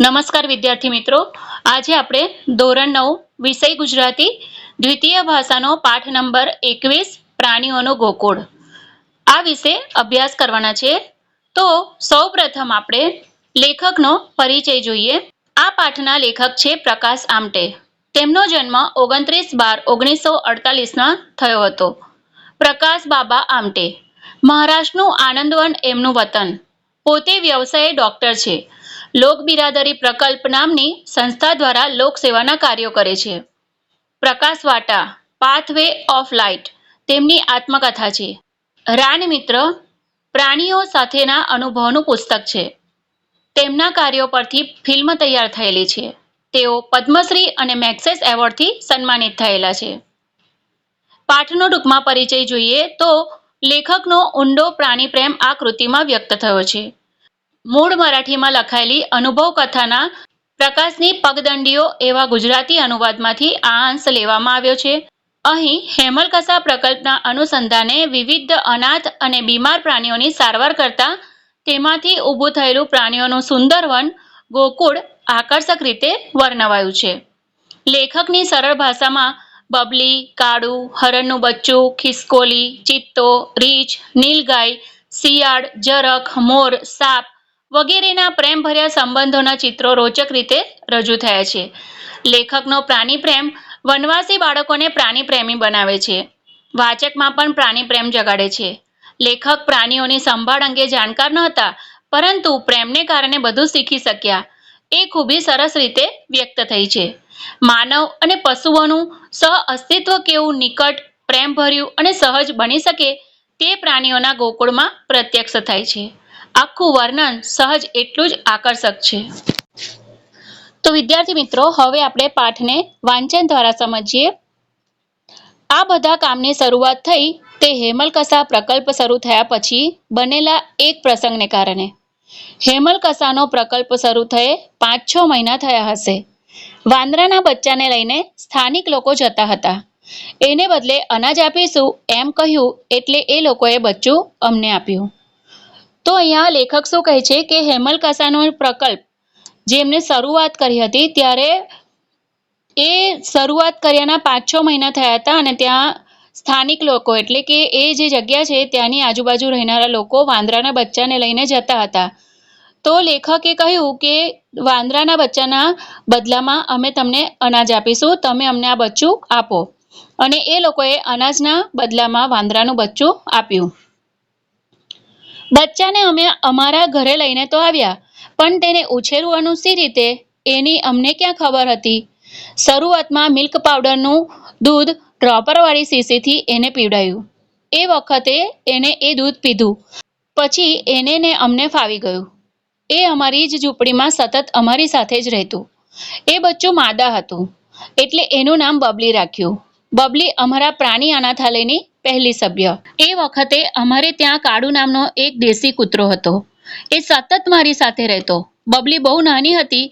નમસ્કાર વિદ્યાર્થી મિત્રો. આજે આપણે ધોરણ નવ, વિષય ગુજરાતી, દ્વિતીય ભાષાનો પાઠ નંબર એકવીસ, પ્રાણીઓનો ગોકુળ. આ વિશે અભ્યાસ કરવાના છે. તો સૌ આપણે લેખકનો પરિચય જોઈએ. આ પાઠના લેખક છે પ્રકાશ આમટે. તેમનો જન્મ ઓગણત્રીસ બાર ઓગણીસો અડતાલીસમાં થયો હતો. પ્રકાશ બાબા આમટે. મહારાષ્ટ્રનું આનંદવન એમનું વતન. પોતે વ્યવસાયે ડોક્ટર છે. લોક બિરાદરી પ્રકલ્પ નામની સંસ્થા દ્વારા લોકસેવાના કાર્યો કરે છે. Prakash Vata pathway of light તેમની આત્મકથા છે. રાન મિત્ર, પ્રાણીઓ સાથેના અનુભવનું પુસ્તક છે. તેમના કાર્યો પરથી ફિલ્મ તૈયાર થયેલી છે. તેઓ પદ્મશ્રી અને મેક્સેસ એવોર્ડથી સન્માનિત થયેલા છે. પાઠનો ટૂંકમાં પરિચય જોઈએ તો લેખકનો ઊંડો પ્રાણી પ્રેમ આ કૃતિમાં વ્યક્ત થયો છે. મૂળ મરાઠીમાં લખાયેલી અનુભવ કથાના પ્રકાશની પગદંડીઓ એવા ગુજરાતી અનુવાદમાંથી આ અંશ લેવામાં આવ્યો છે. અહીં હેમલકસા પ્રકલ્પના અનુસંધાને વિવિધ અનાથ અને બીમાર પ્રાણીઓની સારવાર કરતા તેમાંથી ઊભું થયેલું પ્રાણીઓનું સુંદર વન ગોકુળ આકર્ષક રીતે વર્ણવાયું છે. લેખકની સરળ ભાષામાં બબલી, કાળુ, હરણનું બચ્ચું, ખિસકોલી, ચિત્તો, રીંછ, નીલગાય, શિયાળ, જરખ, મોર, સાપ વગેરેના પ્રેમભર્યા સંબંધોના ચિત્રો રોચક રીતે રજૂ થયા છે. લેખકનો પ્રાણી પ્રેમ વનવાસી બાળકોને પ્રાણી પ્રેમી બનાવે છે. વાચકમાં પણ પ્રાણી પ્રેમ જગાડે છે. લેખક પ્રાણીઓની સંભાળ અંગે જાણકાર નહોતા, પરંતુ પ્રેમને કારણે બધું શીખી શક્યા. એ ખૂબી સરસ રીતે વ્યક્ત થઈ છે. માનવ અને પશુઓનું સહ અસ્તિત્વ કેવું નિકટ, પ્રેમભર્યું અને સહજ બની શકે તે પ્રાણીઓના ગોકુળમાં પ્રત્યક્ષ થાય છે. આખું વર્ણન સહજ એટલું જ આકર્ષક છે. તો વિદ્યાર્થી મિત્રો, હવે આપણે પાઠને વાંચન દ્વારા સમજીએ. આ બધા કામની શરૂઆત થઈ તે હેમલકસા પ્રકલ્પ શરૂ થયા પછી બનેલા એક પ્રસંગને કારણે. હેમલકસાનો પ્રકલ્પ શરૂ થયે પાંચ છ મહિના થયા હશે. વાંદરાના બચ્ચાને લઈને સ્થાનિક લોકો જતા હતા. એને બદલે અનાજ આપીશું એમ કહ્યું એટલે એ લોકોએ બચ્ચું અમને આપ્યું. તો અહીંયા લેખક શું કહે છે કે હેમલ કસાનો પ્રકલ્પ જેમને શરૂઆત કરી હતી ત્યારે એ શરૂઆત કર્યાના પાંચ છ મહિના થયા હતા અને ત્યાં સ્થાનિક લોકો, એટલે કે એ જે જગ્યા છે ત્યાંની આજુબાજુ રહેનારા લોકો વાંદરાના બચ્ચાને લઈને જતા હતા. તો લેખકે કહ્યું કે વાંદરાના બચ્ચાના બદલામાં અમે તમને અનાજ આપીશું, તમે અમને આ બચ્ચું આપો. અને એ લોકોએ અનાજના બદલામાં વાંદરાનું બચ્ચું આપ્યું. બચ્ચાને અમે અમારા ઘરે લઈને તો આવ્યા, પણ તેને ઉછેરવાનું સી રીતે એની અમને ક્યાં ખબર હતી? શરૂઆતમાં મિલ્ક પાવડરનું દૂધ ડ્રોપરવાળી શીશીથી એને પીવડાયું. એ વખતે એને એ દૂધ પીધું. પછી એને ને અમને ફાવી ગયું. એ અમારી જ ઝૂંપડીમાં સતત અમારી સાથે જ રહેતું. એ બચ્ચું માદા હતું. એટલે એનું નામ બબલી રાખ્યું. બબલી અમારા પ્રાણી અનાથાલયની પહેલી સભ્ય. એ વખતે અમારે ત્યાં કાળુ નામનો એક દેશી કૂતરો હતો. એ સતત મારી સાથે રહેતો. બબલી બહુ નાની હતી.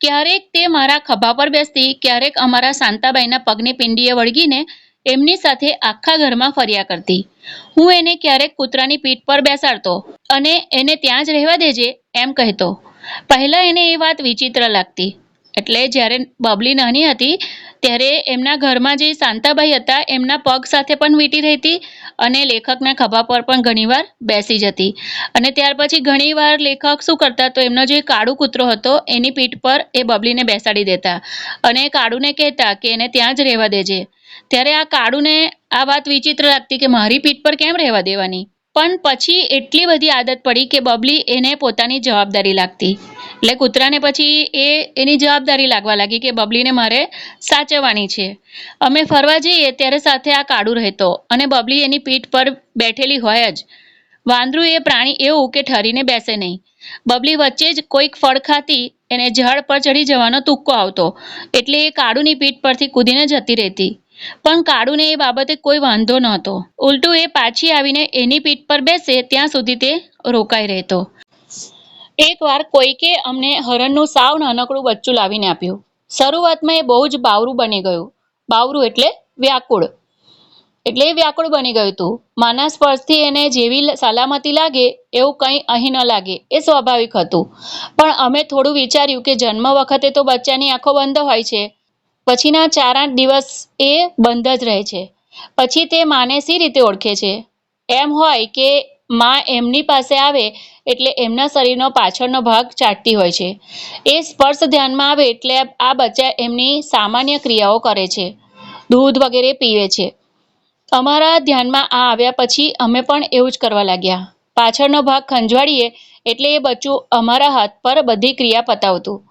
ક્યારેક તે મારા ખભા પર બેસતી, ક્યારેક અમારા શાંતાબાઈના પગની પિંડીએ વળગીને એમની સાથે આખા ઘરમાં ફર્યા કરતી. હું એને ક્યારેક કૂતરાની પીઠ પર બેસાડતો અને એને ત્યાં જ રહેવા દેજે એમ કહેતો. પહેલાં એને એ વાત વિચિત્ર લાગતી. એટલે જ્યારે બબલી નાની હતી ત્યારે એમના ઘરમાં જે શાંતાબાઈ હતા, એમના પગ સાથે પણ વીંટી રહેતી અને લેખકના ખભા પર પણ ઘણીવાર બેસી જતી. અને ત્યાર પછી ઘણીવાર લેખક શું કરતા તો એમનો જે કાળુ કૂતરો હતો, એની પીઠ પર એ બબલીને બેસાડી દેતા અને કાળુને કહેતા કે એને ત્યાં જ રહેવા દેજે. ત્યારે આ કાળુને આ વાત વિચિત્ર લાગતી કે મારી પીઠ પર કેમ રહેવા દેવાની? પણ પછી એટલી બધી આદત પડી કે બબલી એને પોતાની જવાબદારી લાગતી. એટલે કૂતરાને પછી એ એની જવાબદારી લાગવા લાગી કે બબલીને મારે સાચવવાની છે. અમે ફરવા જઈએ ત્યારે સાથે આ કાળુ રહેતો અને બબલી એની પીઠ પર બેઠેલી હોય જ. વાંદરું એ પ્રાણી એવું કે ઠરીને બેસે નહીં. બબલી વચ્ચે જ કોઈક ફળ ખાતી એને ઝાડ પર ચડી જવાનો તુક્કો આવતો. એટલે એ કાળુની પીઠ પરથી કૂદીને જતી રહેતી. પણ કાળુને એ બાબતે કોઈ વાંધો નહોતો. ઉલટું એ પાછી આવીને એની પીઠ પર બેસે ત્યાં સુધી તે રોકાઈ રહેતો. એકવાર કોઈકે અમને હરણનું સાવ નાનકડું બચ્ચું લાવીને આપ્યું. શરૂઆતમાં એ બહુ જ બાવરું બની ગયું. બાવરું એટલે વ્યાકુળ. એટલે એ વ્યાકુળ બની ગયું હતું. માના સ્પર્શથી એને જેવી સલામતી લાગે, એવું કંઈ અહીં ન લાગે, એ સ્વાભાવિક હતું. પણ અમે થોડું વિચાર્યું કે જન્મ વખતે તો બચ્ચાની આંખો બંધ હોય છે. પછીના ચાર આઠ દિવસ એ બંધ જ રહે છે. પછી તે માને સી રીતે ઓળખે છે? એમ હોય કે માં એમની પાસે આવે એટલે એમના શરીરનો પાછળનો ભાગ ચાટતી હોય છે. એ સ્પર્શ ધ્યાનમાં આવે એટલે આ બચ્ચા એમની સામાન્ય ક્રિયાઓ કરે છે. દૂધ વગેરે પીવે છે. અમારા ધ્યાનમાં આ આવ્યા પછી અમે પણ એવું જ કરવા લાગ્યા. પાછળનો ભાગ ખંજવાળીએ એટલે એ બચ્ચું અમારા હાથ પર બધી ક્રિયા પતાવતું.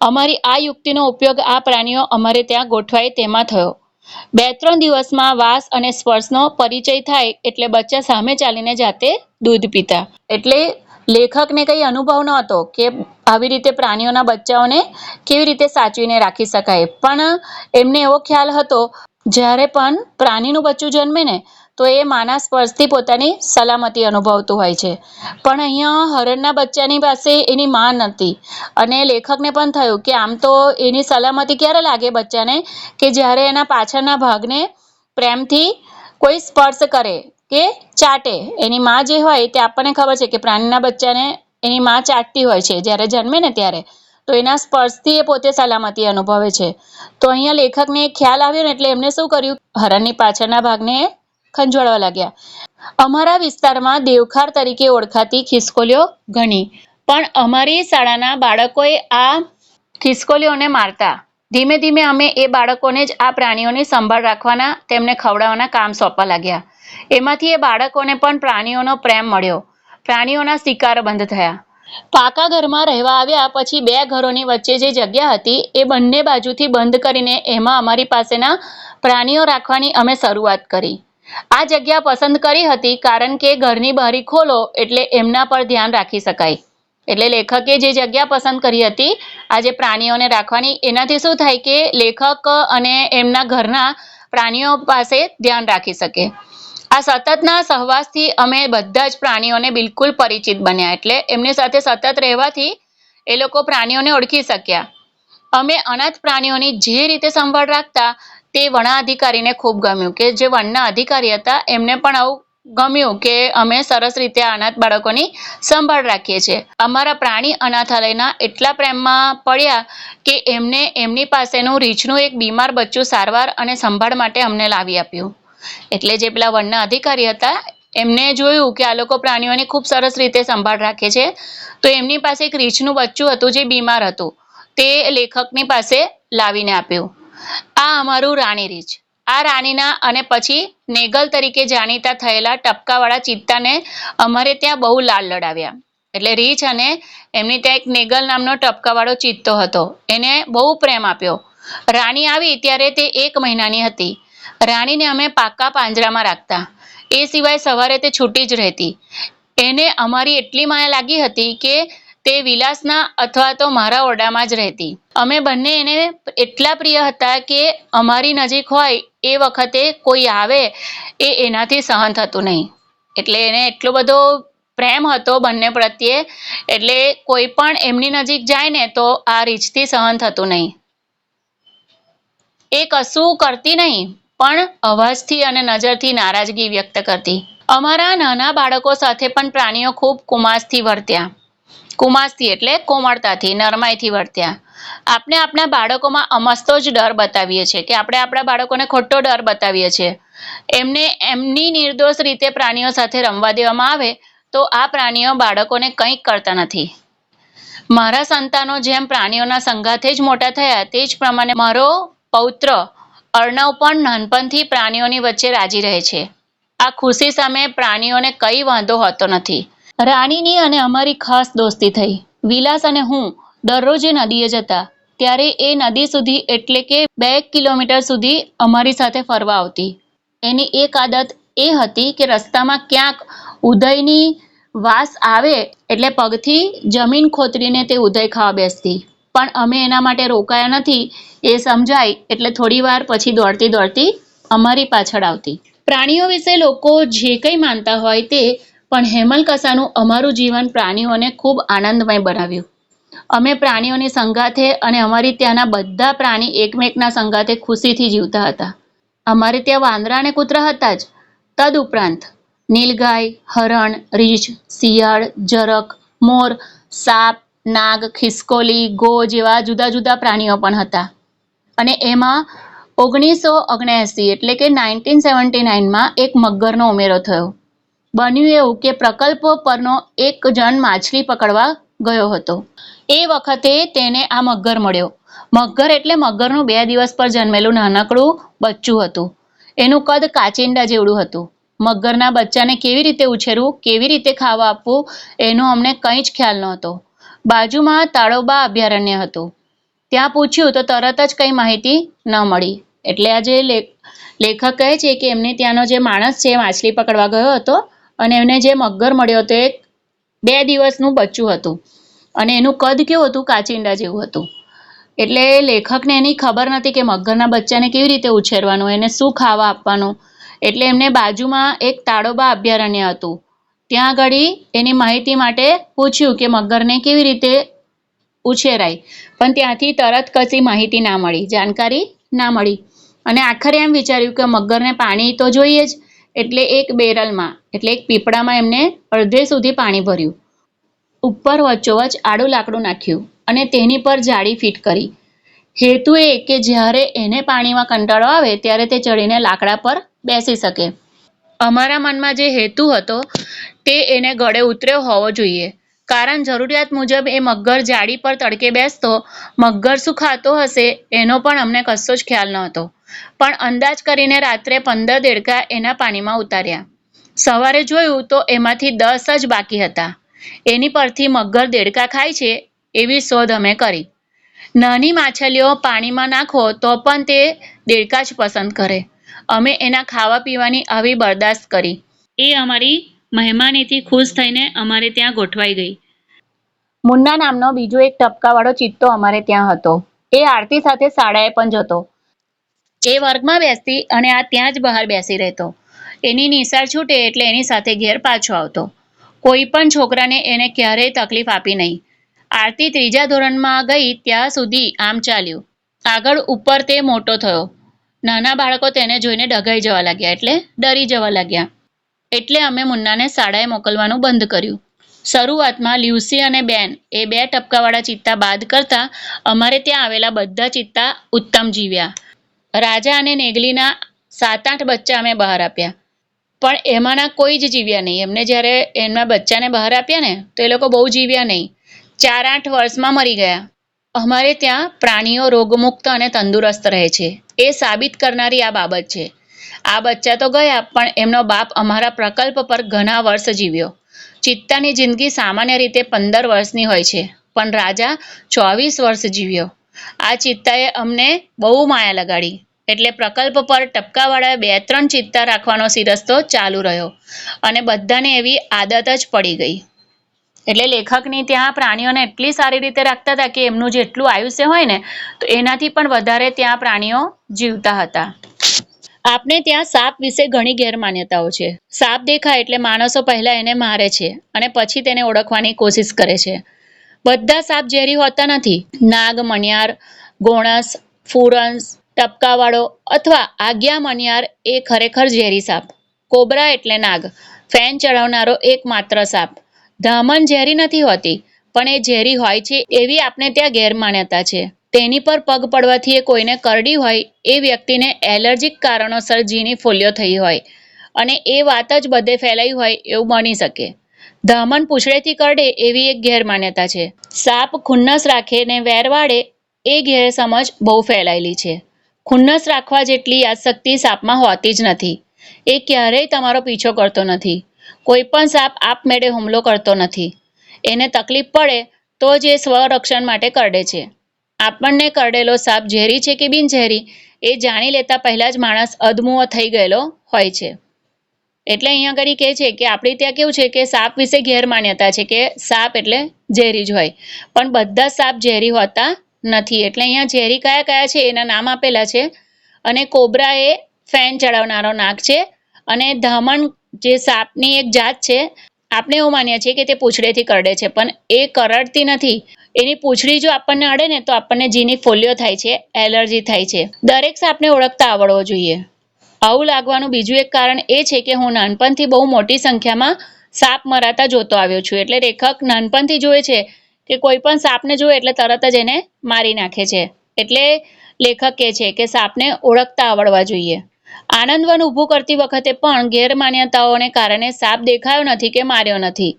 અમારી આ યુક્તિનો ઉપયોગ આ પ્રાણીઓ અમારે ત્યાં ગોઠવાય તેમાં થયો. બે ત્રણ દિવસમાં વાસ અને સ્પર્શનો પરિચય થાય એટલે બચ્ચા સામે ચાલીને જાતે દૂધ પીતા. એટલે લેખકને કંઈ અનુભવ ન હતો કે આવી રીતે પ્રાણીઓના બચ્ચાઓને કેવી રીતે સાચવીને રાખી શકાય. પણ એમને એવો ખ્યાલ હતો, જ્યારે પણ પ્રાણીનું બચ્ચું જન્મે ને તો એ માના સ્પર્શથી પોતાની સલામતી અનુભવતું હોય છે. પણ અહીંયા હરણના બચ્ચાની પાસે એની માં નથી. અને લેખકને પણ થયું કે આમ તો એની સલામતી ક્યારે લાગે બચ્ચાને? કે જ્યારે એના પાછળના ભાગને પ્રેમથી કોઈ સ્પર્શ કરે કે ચાટે, એની માં જે હોય તે આપણને ખબર છે કે પ્રાણીના બચ્ચાને એની માં ચાટતી હોય છે જ્યારે જન્મે ને ત્યારે. તો એના સ્પર્શથી એ પોતે સલામતી અનુભવે છે. તો અહીંયા લેખકને ખ્યાલ આવ્યો ને એટલે એમને શું કર્યું? હરણની પાછળના ભાગને ખંજવાળવા લાગ્યા. અમારા વિસ્તારમાં દેવખાર તરીકે ઓળખાતી ખિસકોલીઓ ઘણી. પણ અમારી શાળાના બાળકોએ આ ખિસકોલીઓને મારતા. ધીમે ધીમે અમે એ બાળકોને જ આ પ્રાણીઓની સંભાળ રાખવાના, તેમને ખવડાવવાના કામ સોંપવા લાગ્યા. એમાંથી એ બાળકોને પણ પ્રાણીઓનો પ્રેમ મળ્યો. પ્રાણીઓના શિકાર બંધ થયા. પાકા ઘરમાં રહેવા આવ્યા પછી બે ઘરોની વચ્ચે જે જગ્યા હતી, એ બંને બાજુથી બંધ કરીને એમાં અમારી પાસેના પ્રાણીઓ રાખવાની અમે શરૂઆત કરી. આ જગ્યા પસંદ કરી હતી કારણ કે ઘરની બારી ખોલો એટલે એમના પર ધ્યાન રાખી શકાય. એટલે લેખકે જે જગ્યા પસંદ કરી હતી, આ જે પ્રાણીઓને રાખવાની, એનાથી શું થાય કે લેખક અને એમના ઘરના પ્રાણીઓ પાસે ધ્યાન રાખી શકે. આ સતતના સહવાસથી અમે બધા જ પ્રાણીઓને બિલકુલ પરિચિત બન્યા. એટલે એમની સાથે સતત રહેવાથી એ લોકો પ્રાણીઓને ઓળખી શક્યા. અમે અનાથ પ્રાણીઓની જે રીતે સંભાળ રાખતા તે વણાધિકારીને ખૂબ ગમ્યું કે જે વનના અધિકારી હતા, એમને પણ આવું ગમ્યું કે અમે સરસ રીતે અનાથ બાળકોની સંભાળ રાખીએ છીએ. અમારા પ્રાણી અનાથાલયના એટલા પ્રેમમાં પડ્યા કે એમને એમની પાસેનું રીંછનું એક બીમાર બચ્ચું સારવાર અને સંભાળ માટે અમને લાવી આપ્યું. એટલે જે પેલા વનના અધિકારી હતા, એમને જોયું કે આ લોકો પ્રાણીઓની ખૂબ સરસ રીતે સંભાળ રાખે છે, તો એમની પાસે એક રીંછનું બચ્ચું હતું જે બીમાર હતું. તે લેખકની પાસે લાવીને આપ્યું. આ અમારું રાણી રીંછ. આ રાણીના અને પછી નેગલ તરીકે જાણીતા થયેલા ટપકાવાળા ચિત્તાને અમારે ત્યાં બહુ લાલ લડાવ્યા. એટલે રીંછ અને એમની ત્યાં એક નેગલ નામનો ટપકાવાળો ચિત્તો હતો. એને બહુ પ્રેમ આપ્યો. રાણી આવી ત્યારે તે એક મહિનાની હતી. રાણીને અમે પાકા પાંજરામાં રાખતા. એ સિવાય સવારે તે છૂટી જ રહેતી. એને અમારી એટલી માયા લાગી હતી કે તે વિલાસના અથવા તો મારા ઓરડામાં જ રહેતી. અમે બંને એને એટલા પ્રિય હતા કે અમારી નજીક હોય એ વખતે કોઈ આવે એ એનાથી સહન થતું નહીં. એટલે એને એટલો બધો પ્રેમ હતો બંને પ્રત્યે, એટલે કોઈ પણ એમની નજીક જાય ને તો આ રીચથી સહન થતું નહીં. એ કશું કરતી નહીં, પણ અવાજથી અને નજરથી નારાજગી વ્યક્ત કરતી. અમારા નાના બાળકો સાથે પણ પ્રાણીઓ ખૂબ કુમાસથી વર્ત્યા. કુમાસથી એટલે કોમળતાથી, નરમાઈથી વર્ત્યા. આપણે આપણા બાળકોમાં અમસ્તો જ ડર બતાવીએ છીએ કે આપણે આપણા બાળકોને ખોટો ડર બતાવીએ છીએ. એમને એમની નિર્દોષ રીતે પ્રાણીઓ સાથે રમવા દેવામાં આવે તો આ પ્રાણીઓ બાળકોને કંઈક કરતા નથી. મારા સંતાનો જેમ પ્રાણીઓના સંઘાથે જ મોટા થયા તે જ પ્રમાણે મારો પૌત્ર અર્ણવ પણ નાનપણથી પ્રાણીઓની વચ્ચે રાજી રહે છે. આ ખુશી સામે પ્રાણીઓને કઈ વાંધો હોતો નથી. રાણીની અને અમારી ખાસ દોસ્તી થઈ. વિલાસ અને હું દરરોજે નદીએ જતા, ત્યારે એ નદી સુધી એટલે કે બે કિલોમીટર સુધી અમારી સાથે ફરવા આવતી. એની એક આદત એ હતી કે રસ્તામાં ક્યાંક ઉદયની વાસ આવે એટલે પગથી જમીન ખોતરીને તે ઉદય ખાવા બેસતી. પણ અમે એના માટે રોકાયા નથી, એ સમજાય એટલે થોડી વાર પછી દોડતી દોડતી અમારી પાછળ આવતી. પ્રાણીઓ વિશે લોકો જે કંઈ માનતા હોય તે પણ હેમલકસાનું અમારું જીવન પ્રાણીઓને ખૂબ આનંદમય બનાવ્યું. અમે પ્રાણીઓની સંગાથે અને અમારી ત્યાંના બધા પ્રાણી એકમેકના સંગાથે ખુશીથી જીવતા હતા. અમારે ત્યાં વાંદરા અને કૂતરા હતા જ. તદુપરાંત નીલગાય, હરણ, રીંછ, શિયાળ જરક મોર, સાપ, નાગ, ખિસકોલી ગો જેવા જુદા જુદા પ્રાણીઓ પણ હતા. અને એમાં ઓગણીસો ઓગણએંસી એટલે કે નાઇન્ટીન સેવન્ટી નાઇનમાં એક મગરનો ઉમેરો થયો. બન્યું એવું કે પ્રકલ્પ પરનો એક જણ માછલી પકડવા ગયો હતો. એ વખતે તેને આ મગર મળ્યો. મગર એટલે મગરનું બે દિવસ પર જન્મેલું નાનકડું બચ્ચું હતું. એનું કદ કાચિંડા જેવડું હતું. મગરના બચ્ચાને કેવી રીતે ઉછેરવું, કેવી રીતે ખાવા આપવું, એનો અમને કંઈ જ ખ્યાલ નહોતો. બાજુમાં તાળોબા અભયારણ્ય હતું. ત્યાં પૂછ્યું તો તરત જ કંઈ માહિતી ન મળી. એટલે આ જે લેખ લેખક કહે છે કે એમને ત્યાંનો જે માણસ છે માછલી પકડવા ગયો હતો અને એમને જે મગર મળ્યો હતો એ બે દિવસનું બચ્ચું હતું. અને એનું કદ કેવું હતું? કાચિંડા જેવું હતું. એટલે લેખકને એની ખબર નથી કે મગરના બચ્ચાને કેવી રીતે ઉછેરવાનું, એને શું ખાવા આપવાનું. એટલે એમને બાજુમાં એક તાડોબા અભયારણ્ય હતું. ત્યાં આગળ એની માહિતી માટે પૂછ્યું કે મગરને કેવી રીતે ઉછેરાય. પણ ત્યાંથી તરત કશી માહિતી ના મળી, જાણકારી ના મળી. અને આખરે એમ વિચાર્યું કે મગરને પાણી તો જોઈએ જ એટલે એક બેરલમાં, એટલે એક પીપળામાં એમને અડધે સુધી પાણી ભર્યું. ઉપર વચ્ચોવચ આડું લાકડું નાખ્યું અને તેની પર જાળી ફિટ કરી. હેતુ એ કે જ્યારે એને પાણીમાં કંટાળો આવે ત્યારે તે ચડીને લાકડા પર બેસી શકે. અમારા મનમાં જે હેતુ હતો તે એને ગળે ઉતર્યો હોવો જોઈએ. કારણ જરૂરિયાત મુજબ એ મગર જાળી પર તડકે બેસતો, મગર શું ખાતો હશે એનો પણ અમને કશો જ ખ્યાલ નહોતો. પણ અંદાજ કરીને રાત્રે પંદર દેડકા એના પાણીમાં ઉતાર્યા. સવારે જોયું તો એમાંથી દસ જ બાકી હતા. એની પરથી મગર દેડકા ખાય છે એવી શોધ અમે કરી. નાની માછલીઓ પાણીમાં નાખો તો પણ તે દેડકા જ પસંદ કરે. અમે એના ખાવા પીવાની આવી બરદાસ્ત કરી. એ અમારી મહેમાનીથી ખુશ થઈને અમારે ત્યાં ગોઠવાઈ ગઈ. મુન્ના નામનો બીજો એક ટપકાવાળો ચિત્તો અમારે ત્યાં હતો. એ આરતી સાથે શાળાએ પણ જતો. એ વર્ગમાં બેસતી અને આ ત્યાં જ બહાર બેસી રહેતો. એની નિશાળ છૂટે એટલે એની સાથે ઘેર પાછો આવતો. કોઈ પણ છોકરાને એને ક્યારેય તકલીફ આપી નહીં. આરતી ત્રીજા ધોરણમાં ગઈ ત્યાં સુધી આમ ચાલ્યું. આગળ ઉપર તે મોટો થયો. નાના બાળકો તેને જોઈને ડઘાઈ જવા લાગ્યા એટલે ડરી જવા લાગ્યા. એટલે અમે મુન્નાને શાળાએ મોકલવાનું બંધ કર્યું. શરૂઆતમાં લ્યુસી અને બેન એ બે ટપકાવાળા ચિત્તા બાદ કરતા અમારે ત્યાં આવેલા બધા ચિત્તા ઉત્તમ જીવ્યા. રાજા અને નેગલીના સાત આઠ બચ્ચા અમે બહાર આપ્યા. પણ એમાંના કોઈ જ જીવ્યા નહીં. એમને જ્યારે એમના બચ્ચાને બહાર આપ્યા ને, તો એ લોકો બહુ જીવ્યા નહીં. ચાર આઠ વર્ષમાં મરી ગયા. અમારે ત્યાં પ્રાણીઓ રોગમુક્ત અને તંદુરસ્ત રહે છે. એ સાબિત કરનારી આ બાબત છે. આ બચ્ચા તો ગયા, પણ એમનો બાપ અમારા પ્રકલ્પ પર ઘણા વર્ષ જીવ્યો. ચિત્તાની જિંદગી સામાન્ય રીતે પંદર વર્ષની હોય છે, પણ રાજા ચોવીસ વર્ષ જીવ્યો. આ ચિત્તાએ અમને બહુ માયા લગાડી. એટલે પ્રકલ્પ પર ટપકાવાળાએ બે ત્રણ ચિત્તા રાખવાનો સિરસ્તો ચાલુ રહ્યો અને બધાને એવી આદત જ પડી ગઈ. એટલે લેખકની ત્યાં પ્રાણીઓને એટલી સારી રીતે રાખતા હતા કે એમનું જેટલું આયુષ્ય હોય ને, તો એનાથી પણ વધારે ત્યાં પ્રાણીઓ જીવતા હતા. આપને ત્યાં સાપ વિશે ઘણી ગેરમાન્યતાઓ છે. સાપ દેખાય એટલે માણસો પહેલા એને મારે છે અને પછી તેને ઓળખવાની કોશિશ કરે છે. બધા સાપ ઝેરી હોતા નથી. નાગ, મણિયાર, ગોણસ, ફુરંસ ટપકાવાળો અથવા આજ્ઞા મણિયાર એ ખરેખર ઝેરી સાપ. કોબરા એટલે નાગ. ફેન ચડાવનારો એકમાત્ર સાપ. ધામણ ઝેરી નથી હોતી, પણ એ ઝેરી હોય છે એવી આપણે ત્યાં ગેરમાન્યતા છે. તેની પર પગ પડવાથી એ કોઈને કરડી હોય એ વ્યક્તિને એલર્જીક કારણોસર જીની ફોલ્યો થઈ હોય અને એ વાત જ બધે ફેલાઈ હોય એવું બની શકે. ધામણ પૂંછડેથી કરડે એવી એક ગેરમાન્યતા છે. સાપ ખુન્નસ રાખે ને વેર વાળે એ ગેરસમજ બહુ ફેલાયેલી છે. ખુન્નસ રાખવા જેટલી યાદશક્તિ સાપમાં હોતી જ નથી. એ ક્યારેય તમારો પીછો કરતો નથી. કોઈ પણ સાપ આપમેળે હુમલો કરતો નથી. એને તકલીફ પડે તો જ એ સ્વરક્ષણ માટે કરડે છે. આપણને કરડેલો સાપ ઝેરી છે કે બિનઝેરી, એ જાણી લેતા પહેલાં જ માણસ અધમુઓ થઈ ગયેલો હોય છે. એટલે અહીંયા આગળ કહે છે કે આપણે ત્યાં કેવું છે કે સાપ વિશે ગેરમાન્યતા છે કે સાપ એટલે ઝેરી જ હોય. પણ બધા સાપ ઝેરી હોતા નથી. એટલે અહીંયા ઝેરી કયા કયા છે એના નામ આપેલા છે. અને કોબરા એ ફેન ચડાવનારો નાગ છે. અને ધામણ જે સાપની એક જાત છે, આપણે એવું માનીએ છીએ કે તે પૂંછડેથી કરડે છે. પણ એ કરડતી નથી. એની પૂંછડી જો આપણને અડે ને તો આપણને જીની ફોલિયો થાય છે, એલર્જી થાય છે. દરેક સાપને ઓળખતા આવડવો જોઈએ. આવું લાગવાનું બીજું એક કારણ એ છે કે હું નાનપણથી બહુ મોટી સંખ્યામાં સાપ મરાતા જોતો આવ્યો છું. એટલે લેખક નાનપણથી જોવે છે કે કોઈ પણ સાપને જોવે એટલે તરત જ એને મારી નાખે છે. એટલે લેખક કહે છે કે સાપને ઓળખતા આવડવા જોઈએ. આનંદવન ઊભું કરતી વખતે પણ ગેરમાન્યતાઓને કારણે સાપ દેખાયો નથી કે માર્યો નથી.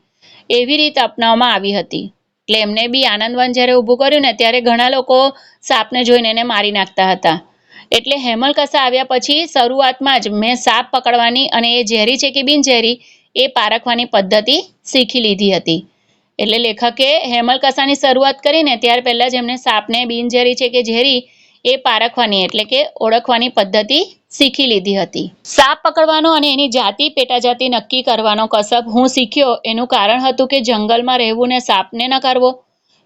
એવી રીત અપનાવવામાં આવી હતી. એટલે એમને બી આનંદવન જ્યારે ઊભું કર્યું ને ત્યારે ઘણા લોકો સાપને જોઈને એને મારી નાખતા હતા. એટલે હેમલકસા આવ્યા પછી શરૂઆતમાં જ મેં સાપ પકડવાની અને એ ઝેરી છે કે બિનઝેરી એ પારખવાની પદ્ધતિ શીખી લીધી હતી. એટલે લેખકે હેમલકસાની શરૂઆત કરીને ત્યાર પહેલાં જ એમને સાપને બિનઝેરી છે કે ઝેરી એ પારખવાની એટલે કે ઓળખવાની પદ્ધતિ શીખી લીધી હતી. સાપ પકડવાનો અને એની જાતિ પેટાજાતિ નક્કી કરવાનો કસબ હું શીખ્યો એનું કારણ હતું કે જંગલમાં રહેવું ને સાપને ન કરવો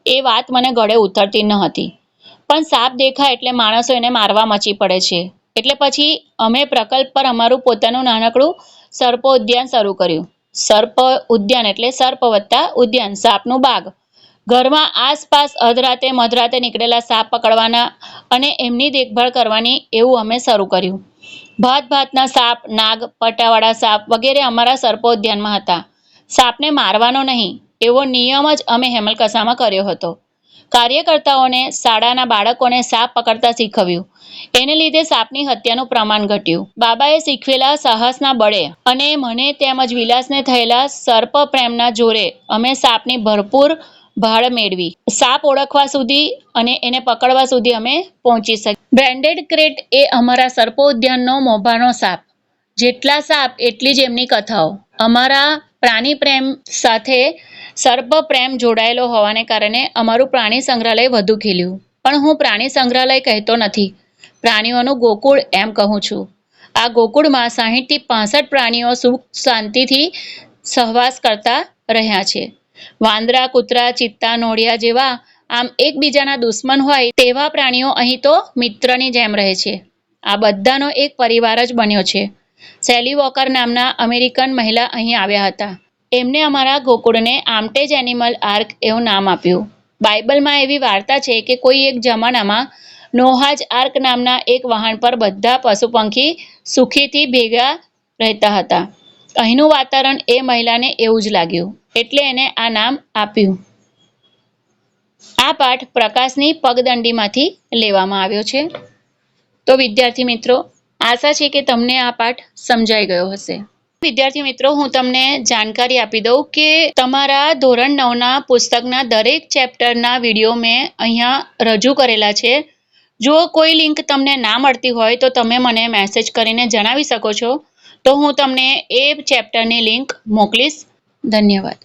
એ વાત મને ગળે ઉતરતી ન હતી. પણ સાપ દેખાય એટલે માણસો એને મારવા મચી પડે છે. એટલે પછી અમે પ્રકલ્પ પર અમારું પોતાનું નાનકડું સર્પો ઉદ્યાન શરૂ કર્યું. સર્પ ઉદ્યાન એટલે સર્પ વત્તા ઉદ્યાન, સાપનું બાગ. ઘરમાં આસપાસ અધરાતે મધરાતે નીકળેલા સાપ પકડવાના અને એમની દેખભાળ કરવાની એવું અમે શરૂ કર્યું. ભાત ભાતના સાપ, નાગ, પટાવાળા સાપ વગેરે અમારા સર્પોદ્યાનમાં હતા. સાપને મારવાનો નહીં, એવો નિયમ જ અમે હેમલકસામાં કર્યો હતો. કાર્યકર્તાઓને, શાળાના બાળકોને સાપ પકડતા શીખવ્યું. એને લીધે સાપની હત્યાનું પ્રમાણ ઘટ્યું. બાબાએ શીખવેલા સાહસના બળે અને મને તેમજ વિલાસને થયેલા સર્પ પ્રેમના જોરે અમે સાપની ભરપૂર ભાળ મેળવી. સાપ ઓળખવા સુધી અને એને પકડવા સુધી અમે પહોંચી શકી, બ્રેન્ડેડ ક્રેટ એ અમારા સર્પો ઉદ્યાનનો મોભાનો સાપ. જેટલા સાપ, એટલી જ એમની કથાઓ. અમારા પ્રાણી પ્રેમ સાથે સર્પ પ્રેમ જોડાયેલો હોવાને કારણે અમારું પ્રાણી સંગ્રહાલય વધુ ખીલ્યું. પણ હું પ્રાણી સંગ્રહાલય કહેતો નથી. પ્રાણીઓનું ગોકુળ એમ કહું છું. આ ગોકુળમાં સાહીઠથી પાસઠ પ્રાણીઓ સુખ શાંતિથી સહવાસ કરતા રહ્યા છે. વાંદરા, કૂતરા, ચિત્તા, નોળિયા જેવા આમ એકબીજાના દુશ્મન હોય તેવા પ્રાણીઓ અહીં તો મિત્રની જેમ રહે છે. આ બધાનો એક પરિવાર જ બન્યો છે. સેલી વોકર નામના અમેરિકન મહિલા અહીં આવ્યા હતા. એમને અમારા ગોકુળને આમટેજ એનિમલ આર્ક એવું નામ આપ્યું. બાઇબલમાં એવી વાર્તા છે કે કોઈ એક જમાનામાં નોહાજ આર્ક નામના એક વાહન પર બધા પશુ પંખી સુખીથી ભેગા રહેતા હતા. અહીંનું વાતાવરણ એ મહિલાને એવું જ લાગ્યું. એટલે એને આ નામ આપ્યું. આ પાઠ પ્રકાશની પગદંડીમાંથી લેવામાં આવ્યો છે. તો વિદ્યાર્થી મિત્રો, આશા છે કે તમને આ પાઠ સમજાઈ ગયો હશે. વિદ્યાર્થી મિત્રો, હું તમને જાણકારી આપી દઉં કે તમારા ધોરણ નવના પુસ્તકના દરેક ચેપ્ટરના વીડિયો મેં અહીંયા રજૂ કરેલા છે. જો કોઈ લિંક તમને ના મળતી હોય તો તમે મને મેસેજ કરીને જણાવી શકો છો. તો હું તમને એ ચેપ્ટરની લિંક મોકલીશ. ધન્યવાદ.